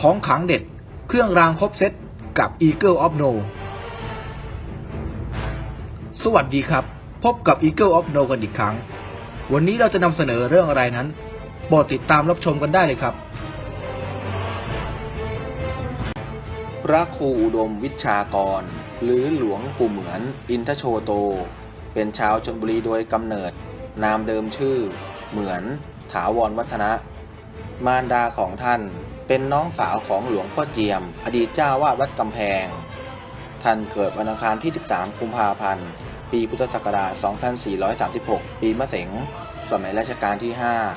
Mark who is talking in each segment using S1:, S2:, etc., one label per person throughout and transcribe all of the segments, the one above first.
S1: ของขังเด็ด เครื่องรางครบเซตกับ Eagle of No สวัสดีครับ พบกับ Eagle of No กันอีกครั้ง วันนี้เราจะนำเสนอเรื่องอะไรนั้นโปรดติดตามรับชมกันได้เลยครับ
S2: พระครูอุดมวิชากร หรือหลวงปู่เหมือน อินทโชโต เป็นชาวชนบุรีโดยกำเนิด นามเดิมชื่อ เหมือน ถาวรวัฒนะ มารดาของท่าน เป็นน้องสาวของหลวงพ่อเจียม อดีตเจ้าวาดวัดกำแพง ท่านเกิดวันอังคารที่ 13 กุมภาพันธ์ ปีพุทธศักราช 2436 ปีมะเสงสมัยรัชกาลที่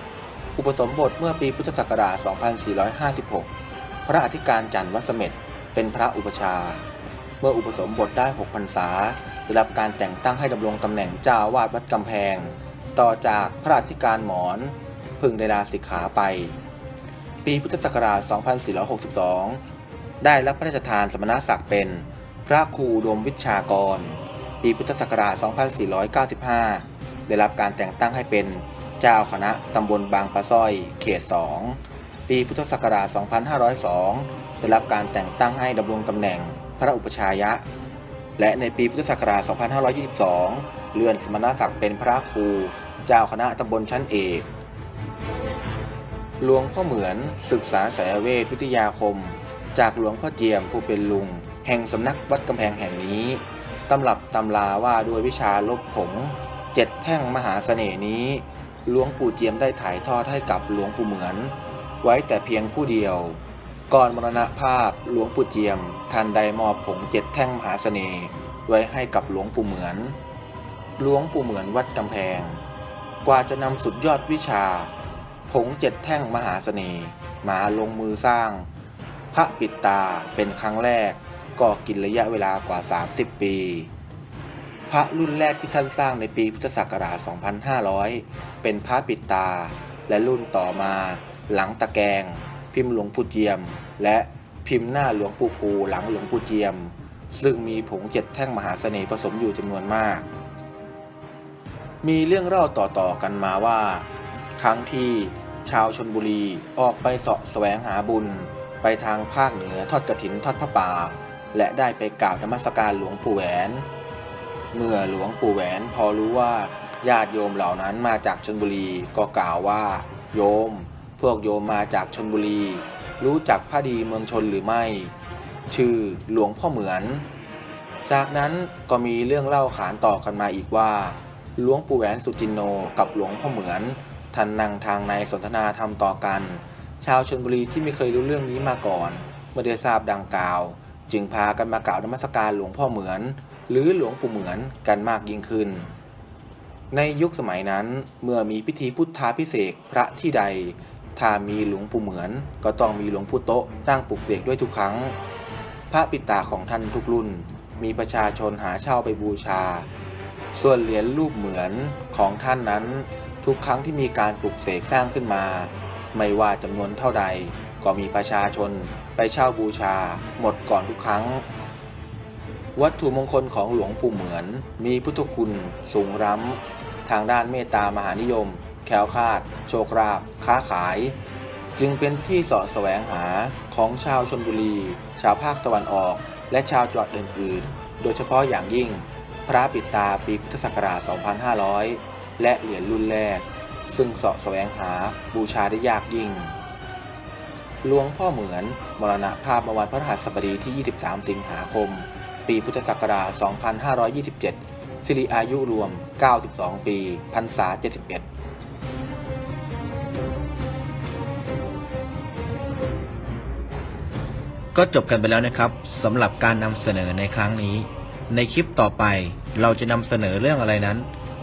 S2: 5 อุปสมบทเมื่อปีพุทธศักราช 2456 พระอธิการจันทร์วัดเสม็ดเป็นพระอุปชา เมื่ออุปสมบทได้ 6 พรรษา ได้รับการแต่งตั้งให้ดำรงตำแหน่งเจ้าอาวาดวัดกำแพง ต่อจากพระอธิการหมอน พึงได้ลาสิกขาไป ปีพุทธศักราช 2462 ได้รับพระราชทานสมณศักดิ์เป็น พระครูอุดมวิชากร ปีพุทธศักราช 2495 ได้รับการแต่งตั้งให้เป็นเจ้าคณะตำบลบางปะสร้อย เขต 2 ปีพุทธศักราช 2502 ได้รับการแต่งตั้งให้ดำรงตำแหน่งพระอุปชายะ และในปีพุทธศักราช 2522 เลื่อนสมณศักดิ์เป็นพระครู เจ้าคณะตำบลชั้นเอก หลวงพ่อเหมือนศึกษาสายเวทวิทยาคม จากหลวงพ่อเจียมผู้เป็นลุง แห่งสำนักวัดกำแพงแห่งนี้ตำรับตำลาว่าด้วยวิชาลบผงเจ็ดแท่งมหาเสน่ห์นี้หลวงปู่เจียมได้ถ่ายทอดให้กับหลวงปู่เหมือน ไว้แต่เพียงผู้เดียว ก่อนมรณภาพหลวงปู่เจียมท่านได้มอบผงเจ็ดแท่งมหาเสน่ห์ไว้ให้กับหลวงปู่เหมือนหลวงปู่เหมือนวัดกำแพง กว่าจะนำสุดยอดวิชา ผงเจ็ดแท่งมหาเสน่ห์มาลงมือสร้าง พระปิดตาเป็นครั้งแรกก็กินระยะเวลากว่า 30 ปี พระรุ่นแรกที่ท่านสร้างในปีพุทธศักราช 2500 เป็นพระปิดตา และรุ่นต่อมาหลังตะแกง พิมพ์หลวงปู่เจียม และพิมพ์หน้าหลวงปู่ภูหลังหลวงปู่เจียม ซึ่งมีผงเจ็ดแท่งมหาเสน่ห์ผสมอยู่จำนวนมาก มีเรื่องเล่าต่อๆกันมาว่า ครั้งที่ ชาวชนบุรีออกไปเสาะแสวงหาบุญ ไปทางภาคเหนือทอดกระถินทอดพระป่า และได้ไปกราบนมัสการหลวงปู่แหวน เมื่อหลวงปู่แหวนพอรู้ว่าญาติโยมเหล่านั้นมาจากชนบุรีก็กล่าวว่า โยม พวกโยมมาจากชนบุรี รู้จักพระดีเมืองชนหรือไม่ ชื่อหลวงพ่อเหมือน จากนั้นก็มีเรื่องเล่าขานต่อกันมาอีกว่าหลวงปู่แหวนสุจินโนกับหลวงพ่อเหมือน ท่านนั่งทางในสนทนาธรรมต่อกัน ชาวชนบุรีที่ไม่เคยรู้เรื่องนี้มาก่อน เมื่อได้ทราบดังกล่าว จึงพากันมากล่าวนมัสการหลวงพ่อเหมือน หรือหลวงปู่เหมือนกันมากยิ่งขึ้น ในยุคสมัยนั้นเมื่อมีพิธีพุทธาพิเศษพระที่ใด ถ้ามีหลวงปู่เหมือน ก็ต้องมีหลวงปู่โต๊ะนั่งปลุกเสกด้วยทุกครั้ง พระปิตาของท่านทุกรุ่น มีประชาชนหาเช่าไปบูชา ส่วนเหรียญรูปเหมือนของท่านนั้น ทุกครั้งที่มีการปลุกเสกสร้างขึ้นมา ไม่ว่าจำนวนเท่าใด ก็มีประชาชนไปเช่าบูชา หมดก่อนทุกครั้ง วัตถุมงคลของหลวงปู่เหมือน มีพุทธคุณ สูงล้ำ ทางด้านเมตตามหานิยม แคล้วคลาด โชคราภค้าขาย จึงเป็นที่สาะแสวงหาของชาวชนบุรี ชาวภาคตะวันออก และชาวจังหวัดอื่นๆ โดยเฉพาะอย่างยิ่ง พระปิดตาปีพุทธศักราช 2500 และเหรียญรุ่นแรก ซึ่งเสาะแสวงหาบูชาได้ยากยิ่งหลวงพ่อเหมือนมรณภาพเมื่อวันพฤหัสบดีที่ 23 สิงหาคม ปีพุทธศักราช 2527 สิริอายุรวม 92 ปีพรรษา 71
S1: ก็จบกันไปแล้วนะครับสำหรับการนำเสนอในครั้งนี้ ในคลิปต่อไปเราจะนำเสนอเรื่องอะไรนั้น